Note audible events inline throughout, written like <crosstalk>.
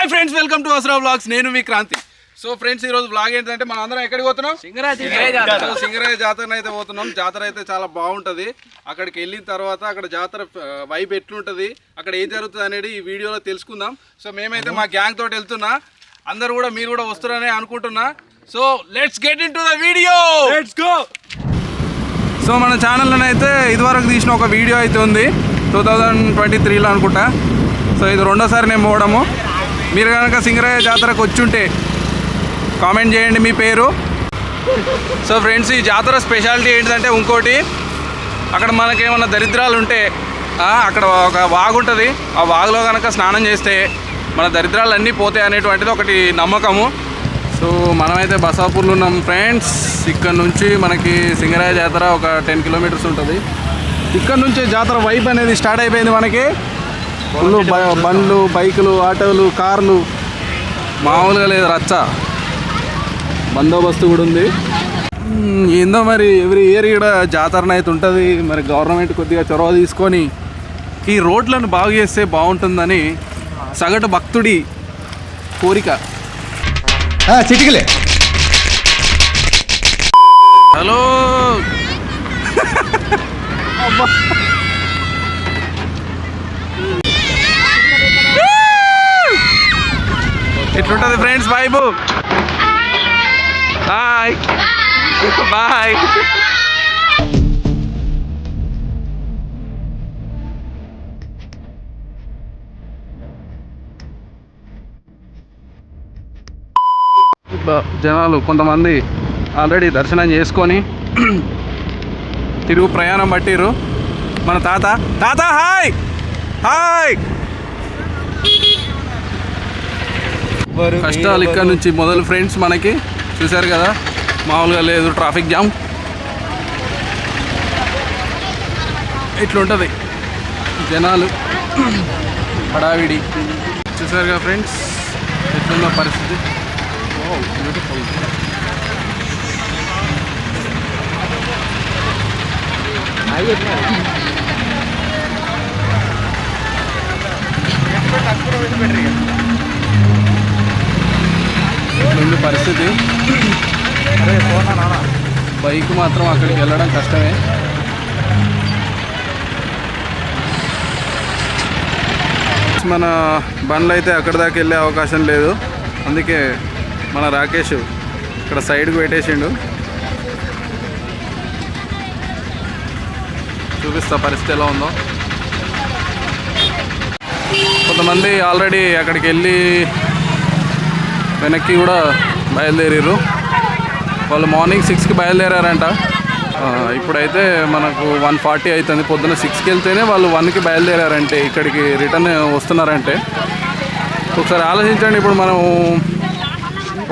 Hi friends welcome to Asara blogs నేను మీ Kranti. So friends ఈ రోజు బ్లాగ్ ఏంటంటే మనం అందరం ఎక్కడికి పోతున్నాం? సో సింగరాయ జాతర. అయితే పోతున్నాం. జాతర అయితే చాలా బాగుంటది. అక్కడికి వెళ్ళిన తర్వాత అక్కడ జాతర వైబ్ ఎట్లుంటది అక్కడ ఏం జరుగుతుంది అనేది ఈ వీడియోలో తెలుసుకుందాం. సో మేమైతే మా గ్యాంగ్ తోటి వెళ్తున్నా. అందరు కూడా మీరు కూడా వస్తారని అనుకుంటున్నా. So let's get into the video let's go so మన ఛానల్లో అయితే ఇదివరకు తీసిన ఒక వీడియో అయితే ఉంది. టూ థౌజండ్ ట్వంటీ త్రీలో అనుకుంటా. సో ఇది రెండోసారి నేను పోవడము. మీరు కనుక సింగరాయ జాతరకు వచ్చుంటే కామెంట్ చేయండి మీ పేరు. సో ఫ్రెండ్స్ ఈ జాతర స్పెషాలిటీ ఏంటంటే ఇంకోటి అక్కడ మనకి ఏమన్నా దరిద్రాలు ఉంటే అక్కడ ఒక వాగు ఉంటుంది ఆ వాగులో కనుక స్నానం చేస్తే మన దరిద్రాలు అన్నీ పోతాయి అనేటువంటిది ఒకటి నమ్మకము. సో మనమైతే బసాపూర్లో ఉన్నాం ఫ్రెండ్స్. ఇక్కడ నుంచి మనకి సింగరాయ జాతర ఒక టెన్ కిలోమీటర్స్ ఉంటుంది. ఇక్కడ నుంచి జాతర వైబ్ అనేది స్టార్ట్ అయిపోయింది మనకి. ఫుల్ బండ్లు బైకులు ఆటోలు కార్లు. మామూలుగా లేదు రచ్చ. బందోబస్తు కూడా ఉంది. ఏందో మరి ఎవ్రీ ఇయర్ ఇక్కడ జాతర అయితే ఉంటుంది. మరి గవర్నమెంట్ కొద్దిగా చొరవ తీసుకొని ఈ రోడ్లను బాగు చేస్తే బాగుంటుందని సగటు భక్తుడి కోరిక. చిటికలే. హలో. ఎట్లుంటుంది ఫ్రెండ్స్ వైబు హాయ్ బాయ్ జనాలు కొంతమంది ఆల్రెడీ దర్శనం చేసుకొని తిరుగు ప్రయాణం పట్టిరు మన తాత తాత హాయ్ హాయ్ కష్టాలు ఇక్కడ నుంచి మొదలు ఫ్రెండ్స్ మనకి. చూశారు కదా? మామూలుగా లేదు ట్రాఫిక్ జామ్. ఇట్లుంటుంది. జనాలు. హడావిడి. కదా ఫ్రెండ్స్? ఎట్లుందో పరిస్థితి. ఇట్లుంది పరిస్థితి. బైక్ మాత్రం అక్కడికి వెళ్ళడం కష్టమే. మన బండ్లు అయితే అక్కడ దాకా వెళ్ళే అవకాశం లేదు. అందుకే మన రాకేష్ ఇక్కడ సైడ్కి పెట్టేసిండు. చూపిస్తా పరిస్థితి ఎలా ఉందో. కొంతమంది ఆల్రెడీ అక్కడికి వెళ్ళి వెనక్కి కూడా బయలుదేరారు వాళ్ళు మార్నింగ్ సిక్స్కి బయలుదేరారంట. ఇప్పుడైతే మనకు వన్ ఫార్టీ అవుతుంది పొద్దున్న సిక్స్కి వెళ్తేనే వాళ్ళు వన్కి బయలుదేరారంటే ఇక్కడికి రిటర్న్ వస్తున్నారంటే. ఒకసారి ఆలోచించండి ఇప్పుడు మనం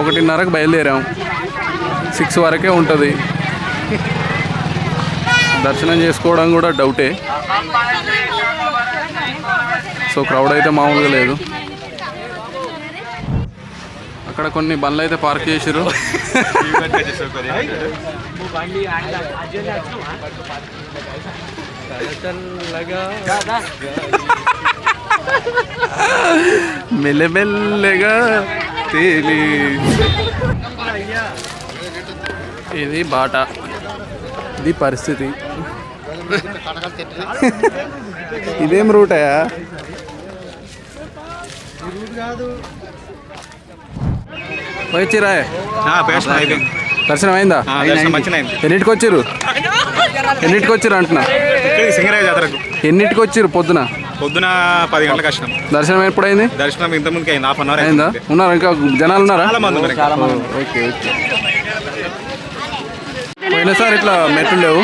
ఒకటిన్నరకు బయలుదేరాం. సిక్స్ వరకే ఉంటుంది. దర్శనం చేసుకోవడం కూడా డౌటే. సో క్రౌడ్ అయితే మామూలుగా లేదు. అక్కడ కొన్ని బండ్లు అయితే పార్క్ చేసారు మెల్లమెల్లగా తేలి. ఇది బాట. ఇది పరిస్థితి. ఇదేం రూటయా? కాదు పేషన్ అయిపోయింది. దర్శనం అయిందా. ఎన్నిటికి వచ్చిర్రు ఎన్నిటికి వచ్చిర్రు అంటున్నా? సింగరాయ జాతరకు ఎన్నిటికి వచ్చిర్రు పొద్దున? పొద్దున పది గంటలకు వచ్చినాం. దర్శనం ఎప్పుడైంది? దర్శనం ఇంత ముందుకు అయింది. హాఫ్ అన్ అవర్ అయిందా? ఉన్నారు? ఇంకా జనాలు ఉన్నారా? ఓకే పోయినసారి ఇట్లా మెట్లు లేవు.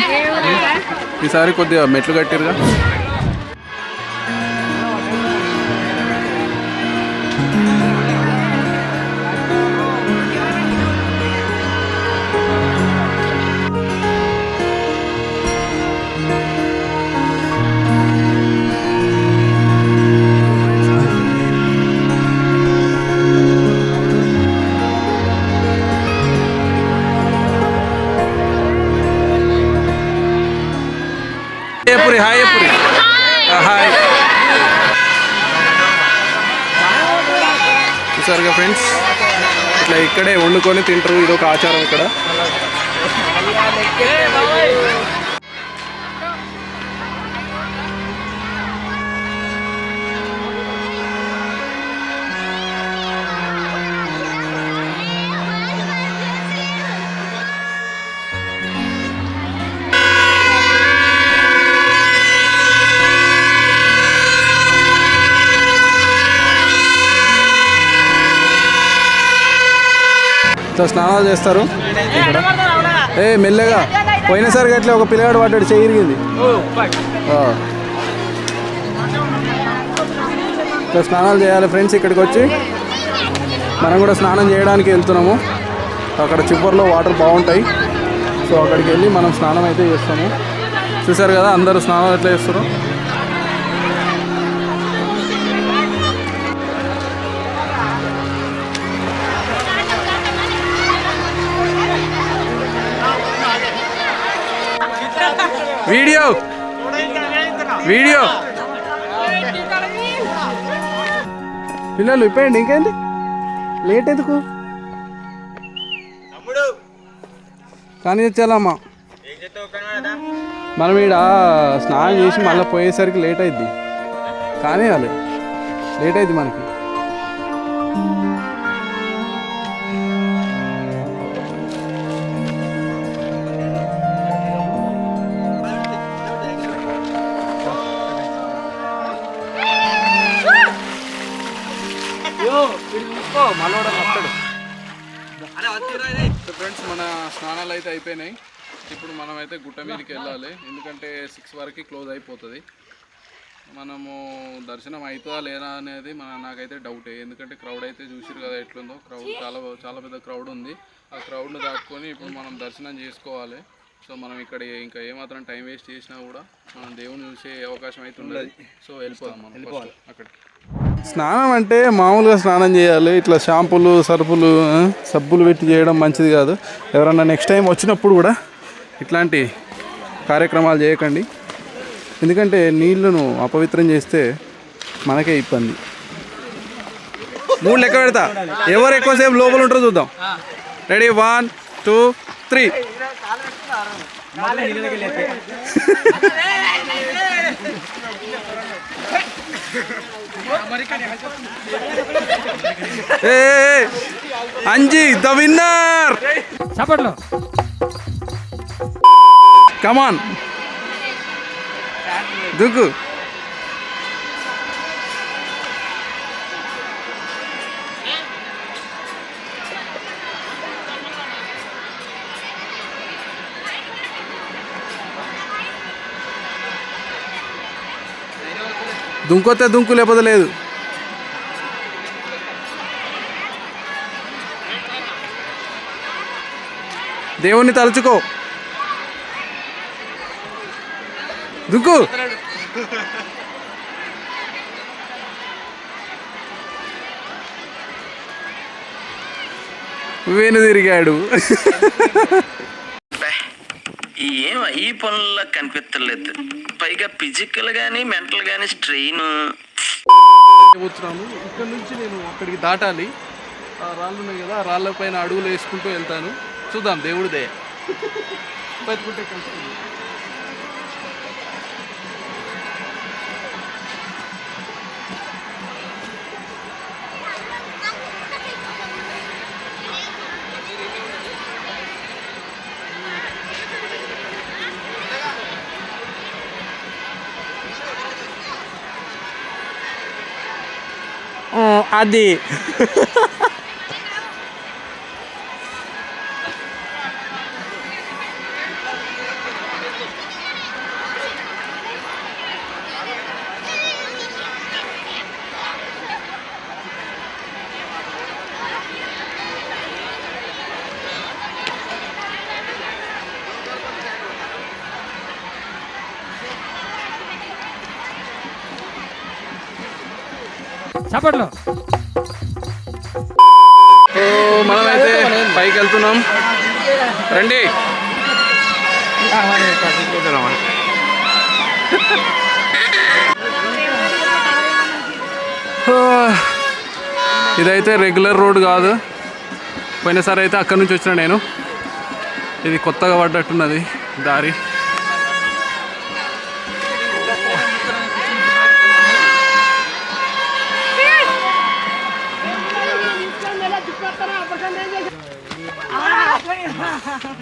ఈసారి కొద్దిగా మెట్లు కట్టిరుగా హాయ్ చూసారుగా ఫ్రెండ్స్? ఇట్లా ఇక్కడే వండుకొని తింటారు. ఇది ఒక ఆచారం ఇక్కడ. సో స్నానాలు చేస్తారు. ఏ మెల్లగా. పోయినసారి అట్లా ఒక పిల్లగాడు పడ్డాడు చెయ్యి ఇరిగింది. స్నానాలు చేయాలి ఫ్రెండ్స్ ఇక్కడికి వచ్చి. మనం కూడా స్నానం చేయడానికి వెళ్తున్నాము. అక్కడ చివరిలో వాటర్ బాగుంటాయి. సో అక్కడికి వెళ్ళి మనం స్నానం అయితే చేస్తాము. చూసారు కదా అందరూ స్నానాలు ఎట్లా చేస్తారు. వీడియో. వీడియో. పిల్లలు ఇప్పండి ఇంకేంటి? లేట్ ఎందుకు? కానీ తెచ్చాలమ్మా మనం ఈడ స్నానం చేసి మళ్ళీ పోయేసరికి లేట్ అయింది కానీ అది లేట్ అయింది మనకి. ఫ్రెండ్స్ మన స్నానాలు అయితే అయిపోయినాయి. ఇప్పుడు మనం అయితే గుట్ట మీదకి వెళ్ళాలి. ఎందుకంటే సిక్స్ వరకు క్లోజ్ అయిపోతుంది. మనము దర్శనం అవుతుందా లేదా అనేది మన నాకైతే డౌటే ఎందుకంటే క్రౌడ్ అయితే చూసిరు కదా ఎట్లుందో. క్రౌడ్ చాలా చాలా పెద్ద క్రౌడ్ ఉంది. ఆ క్రౌడ్ను దాటుకొని ఇప్పుడు మనం దర్శనం చేసుకోవాలి. సో మనం ఇక్కడ ఇంకా ఏమాత్రం టైం వేస్ట్ చేసినా కూడా మనం దేవుని చూసే అవకాశం అయితే ఉండదు సో వెళ్ళిపోదాం మనం అక్కడికి. స్నానం అంటే మామూలుగా స్నానం చేయాలి. ఇట్లా షాంపులు సరుపులు సబ్బులు పెట్టి చేయడం మంచిది కాదు. ఎవరన్నా నెక్స్ట్ టైం వచ్చినప్పుడు కూడా ఇట్లాంటి కార్యక్రమాలు చేయకండి. ఎందుకంటే నీళ్ళను అపవిత్రం చేస్తే మనకే ఇబ్బంది. మూడు లెక్క పెడతా. ఎవరు ఎక్కువసేపు లోపల ఉంటారో చూద్దాం. Ready one two three Anji the winner. చప్పట్లో. Come on దుక్కు దుంకొస్తే దుంకు లేకపోతే లేదు. దేవుణ్ణి తలుచుకో. దుంకు. వెను తిరిగాడు ఏం ఈ పనుల్లో కనిపించలేదు పైగా ఫిజికల్ గానీ మెంటల్ గానీ స్ట్రెయిన్ పోతున్నాను. ఇక్కడ నుంచి నేను అక్కడికి దాటాలి. ఆ రాళ్ళు ఉన్నాయి కదా ఆ రాళ్ళ పైన అడుగులు వేసుకుంటూ వెళ్తాను. చూద్దాం దేవుడి దయ. బతుకుంటే <laughs> కలుస్తుంది అది <laughs> చప్పట్లో సో మనమైతే పైకి వెళ్తున్నాం రండి ఇదైతే రెగ్యులర్ రోడ్ కాదు. పోయినసారి అయితే అక్కడి నుంచి వచ్చిన నేను. ఇది కొత్తగా పడ్డట్టున్నది దారి.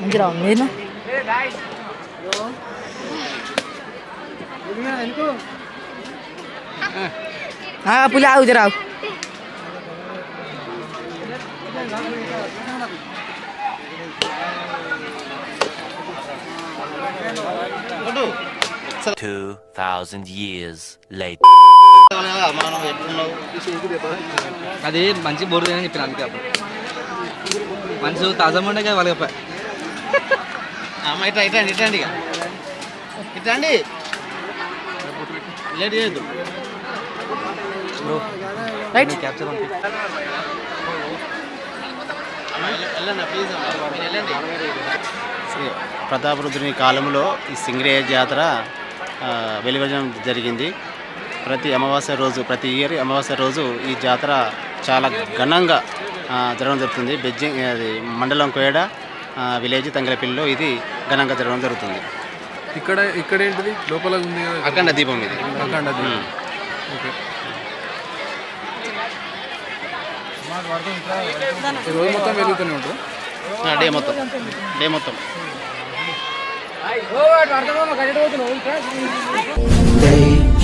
మంచి రావు మీరు పులి ఆగు రావు Two thousand years later. అది మంచి బోర్డు అని చెప్పిన అందుకే అప్పుడు మంచి తాజా ఉండే వాళ్ళకి చెప్పా ఇట్లా ఇట్లా ఇట్లండి ఇక. లేట్ చేయొద్దు. రైట్ క్యాప్చర్ ప్రతాపరుద్రుని కాలంలో ఈ సింగరేయ జాతర ఆ, వెలువడడం జరిగింది. ప్రతి అమావాస్య రోజు ప్రతి ఇయర్ అమావాస్య రోజు ఈ జాతర చాలా ఘనంగా జరగడం జరుగుతుంది. బెజ్జింగ్ అది మండలం కోయడ విలేజ్ తంగలపల్లిలో ఇది ఘనంగా జరగడం జరుగుతుంది. ఇక్కడ ఇక్కడ ఏంటిది? లోపల ఉంది అఖండ దీపం ఇది. అఖండ దీపం. ఓకే. రోజు మొత్తం వెలుగుతూనే ఉంటుంది? డే మొత్తం. డే మొత్తం.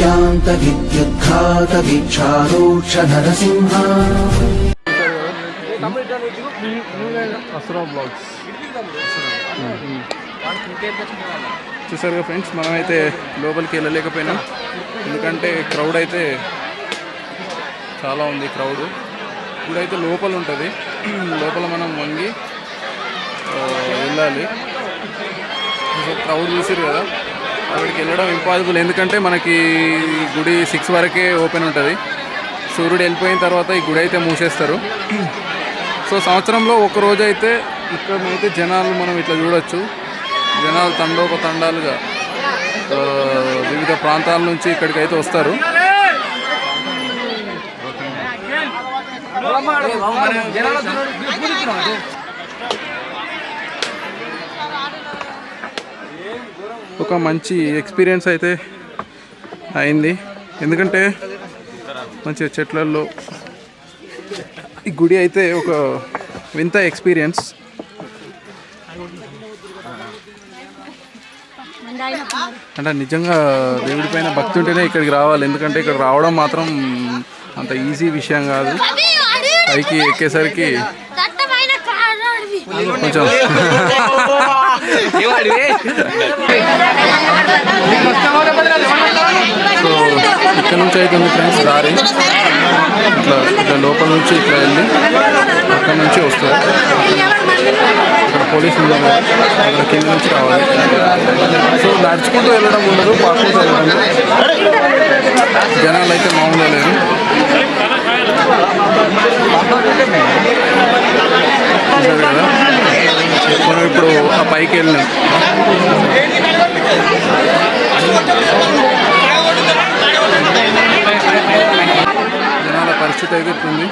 విద్యాంత విద్యుద్ఘాత వీక్షారోక్ష నరసింహ కదా ఫ్రెండ్స్ మనమైతే లోపలికి వెళ్ళలేకపోయినాం. ఎందుకంటే క్రౌడ్ అయితే చాలా ఉంది క్రౌడ్. ఇప్పుడైతే లోపల ఉంటుంది. లోపల మనం వంగి వెళ్ళాలి. క్రౌడ్ చూసారు కదా. అక్కడికి వెళ్ళడం ఇంపాసిబుల్ ఎందుకంటే మనకి గుడి సిక్స్ వరకే ఓపెన్ ఉంటుంది. సూర్యుడు వెళ్ళిపోయిన తర్వాత ఈ గుడి అయితే మూసేస్తారు. సో సంవత్సరంలో ఒక రోజు అయితే ఇక్కడనైతే జనాలు మనం ఇట్లా చూడొచ్చు. జనాలు తండోప తండాలుగా వివిధ ప్రాంతాల నుంచి ఇక్కడికి అయితే వస్తారు ఒక మంచి ఎక్స్పీరియన్స్ అయితే అయింది. ఎందుకంటే మంచి చెట్లల్లో ఈ గుడి అయితే ఒక వింత ఎక్స్పీరియన్స్ అంటే నిజంగా దేవుడి పైన భక్తి ఉంటేనే ఇక్కడికి రావాలి. ఎందుకంటే ఇక్కడ రావడం మాత్రం అంత ఈజీ విషయం కాదు. పైకి ఎక్కేసరికి కొంచెం ¿eh? సో ఇక్కడ నుంచి అయితే ఉంది ఫ్రెండ్స్ దారి ఇట్లా ఇట్లా లోపల నుంచి ఇట్లా వెళ్ళి అక్కడ నుంచి వస్తారు. ఇక్కడ పోలీసు అక్కడ కింద నుంచి రావాలి. సో నడుచుకుంటూ వెళ్ళడం ఉండదు పాకుంటూ వెళ్ళడం జనాలు అయితే మామూలుగా లేరు. మనం ఇప్పుడు ఆ పైకి వెళ్ళినాం జనాల పరిస్థితి అయితే ఇట్లుంది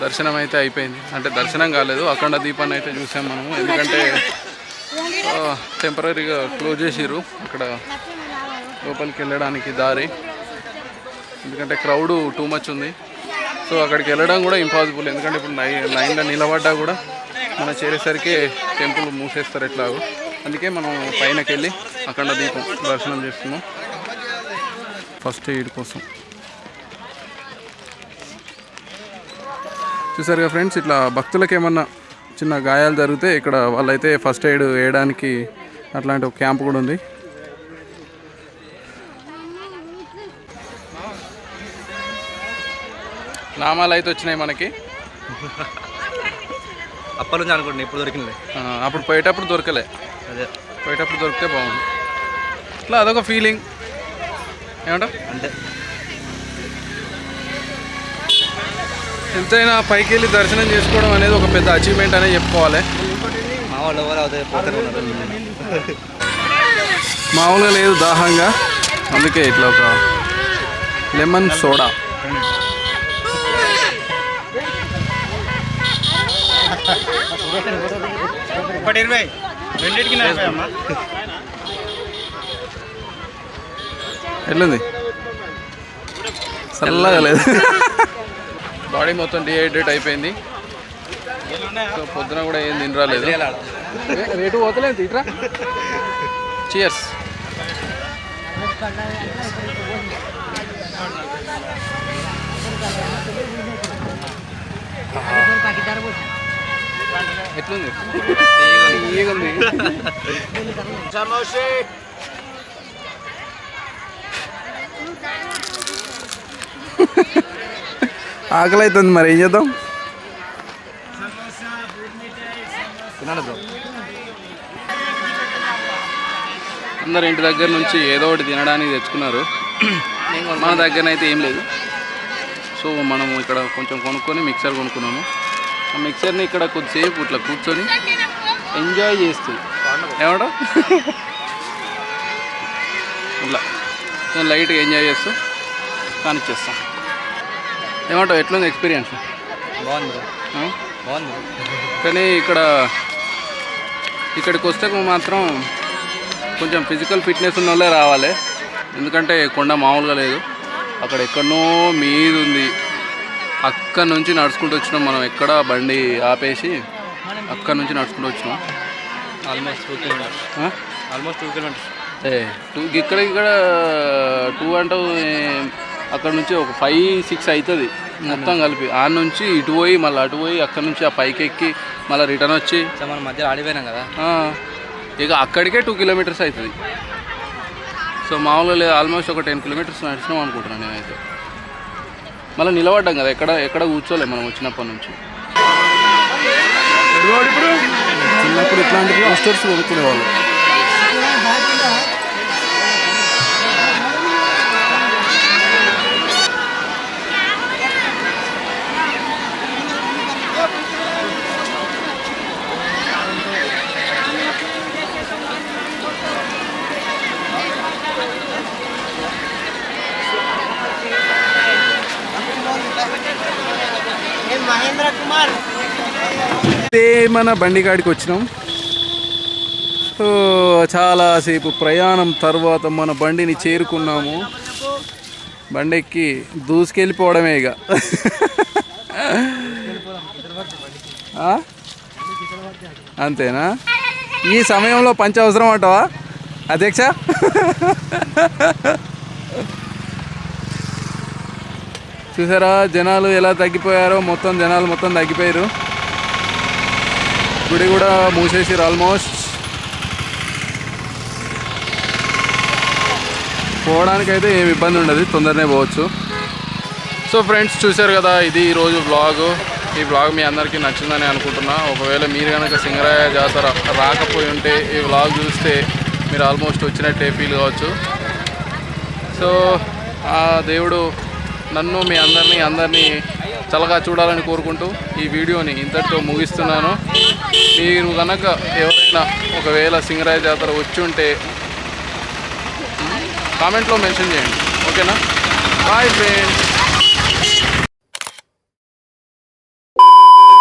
దర్శనం అయితే అయిపోయింది. అంటే దర్శనం కాలేదు. అఖండ దీపాన్ని అయితే చూసాం మనము. ఎందుకంటే టెంపరీగా క్లోజ్ చేసిర్రు. అక్కడ లోపలికి వెళ్ళడానికి దారి. ఎందుకంటే క్రౌడ్ టూ మచ్ ఉంది. సో అక్కడికి వెళ్ళడం కూడా ఇంపాసిబుల్ ఎందుకంటే ఇప్పుడు నై లైన్లో నిలబడ్డా కూడా మనం చేరేసరికి టెంపుల్ మూసేస్తారు ఎట్లాగో. అందుకే మనం పైనకి వెళ్ళి అఖండ దీపం దర్శనం చేస్తున్నాం. ఫస్ట్ ఎయిడ్ కోసం. చూసారుగా ఫ్రెండ్స్ ఇట్లా భక్తులకు ఏమన్నా చిన్న గాయాలు జరిగితే ఇక్కడ వాళ్ళైతే ఫస్ట్ ఎయిడ్ వేయడానికి అట్లాంటి ఒక క్యాంప్ కూడా ఉంది. నామాలు అయితే వచ్చినాయి మనకి. అప్పటి నుంచి అనుకుంటున్నా ఇప్పుడు దొరికింది అప్పుడు పోయేటప్పుడు దొరకలే. అదే. పోయేటప్పుడు దొరికితే బాగుంది ఇట్లా అదొక ఫీలింగ్ ఏమంటావు? అంటే ఎంతైనా పైకి వెళ్ళి దర్శనం చేసుకోవడం అనేది ఒక పెద్ద అచీవ్మెంట్ అనే చెప్పుకోవాలి. మామూలుగా లేదు దాహంగా. అందుకే ఇట్లా ఒక లెమన్ సోడా. ఒకటి ఇరవై. రెండింటికి నలభై అమ్మా. ఎట్లుంది? చల్లగా లేదు. బాడీ మొత్తం డిహైడ్రేట్ అయిపోయింది. సో పొద్దున కూడా ఏం తినరాలేదు. రేటు పోతలేదు ఇట్రా. చియర్స్ ఎట్లుంది? తీయగుంది. ఆకలి అవుతుంది మరి ఏం చేద్దాం? అందరు ఇంటి దగ్గర నుంచి ఏదో ఒకటి తినడానికి తెచ్చుకున్నారు. మన దగ్గర అయితే ఏం లేదు. సో మనము ఇక్కడ కొంచెం కొనుక్కొని మిక్సర్ కొనుక్కున్నాము. ఆ మిక్సర్ని ఇక్కడ కొద్దిసేపు ఇట్లా కూర్చొని ఎంజాయ్ చేస్తూ. ఏమంటావు? ఇట్లా. నేను లైట్గా ఎంజాయ్ చేస్తూ కానిచ్చేస్తాం ఏమంటావు? ఎట్లుంది ఎక్స్పీరియన్స్ బాగుంది బాగుంది. కానీ ఇక్కడ ఇక్కడికి వస్తే మాత్రం కొంచెం ఫిజికల్ ఫిట్నెస్ ఉన్న వాళ్ళే రావాలి. ఎందుకంటే కొండ మామూలుగా లేదు. అక్కడ ఎక్కడనో మీద ఉంది. అక్కడ నుంచి నడుచుకుంటూ వచ్చినాం మనం. ఎక్కడ బండి ఆపేసి అక్కడ నుంచి నడుచుకుంటూ వచ్చినాం. Almost two kilometres? Almost two kilometres ఏ టూ ఇక్కడ ఇక్కడ టూ అంటే అక్కడ నుంచి ఒక ఫైవ్ సిక్స్ అవుతుంది. మొత్తం కలిపి. ఆ నుంచి ఇటు పోయి మళ్ళీ అటు పోయి అక్కడ నుంచి ఆ పైకి ఎక్కి మళ్ళీ రిటర్న్ వచ్చి. మనం మధ్యలో ఆడిపోయినాం కదా? ఆ, ఇక అక్కడికే టూ కిలోమీటర్స్ అవుతుంది. సో మామూలుగా లేదు ఆల్మోస్ట్ ఒక టెన్ కిలోమీటర్స్ నడిచినాం అనుకుంటున్నాను నేనైతే. మళ్ళీ నిలబడ్డాం కదా ఎక్కడ ఎక్కడ కూర్చోలే మనం వచ్చినప్పటి నుంచి. చిన్నప్పుడు ఇట్లాంటి పోస్టర్స్ కొనుక్కునేవాళ్ళు. అయితే మన బండిగాడికి వచ్చినాం. ఓ, చాలాసేపు ప్రయాణం తర్వాత మన బండిని చేరుకున్నాము. బండి ఎక్కి దూసుకెళ్ళిపోవడమే ఇక. అంతేనా? ఈ సమయంలో పంచ అవసరం అంటావా? అధ్యక్ష? చూసారా జనాలు ఎలా తగ్గిపోయారో? మొత్తం జనాలు మొత్తం తగ్గిపోయారు. గుడి కూడా మూసేసారు ఆల్మోస్ట్ పోవడానికైతే ఏమి ఇబ్బంది ఉండదు తొందరనే పోవచ్చు. సో ఫ్రెండ్స్ చూశారు కదా ఇది ఈరోజు బ్లాగ్ ఈ బ్లాగ్ మీ అందరికీ నచ్చిందని అనుకుంటున్నా. ఒకవేళ మీరు కనుక సింగరాయ జాతర రాకపోయి ఉంటే ఈ బ్లాగ్ చూస్తే మీరు ఆల్మోస్ట్ వచ్చినట్టే ఫీల్ కావచ్చు. సో ఆ దేవుడు నన్ను మీ అందరినీ అందరినీ చల్లగా చూడాలని కోరుకుంటూ ఈ వీడియోని ఇంతటితో ముగిస్తున్నాను. మీరు కనుక ఎవరైనా ఒకవేళ సింగరాయ జాతర వచ్చి ఉంటే కామెంట్లో మెన్షన్ చేయండి. ఓకేనా? Bye friends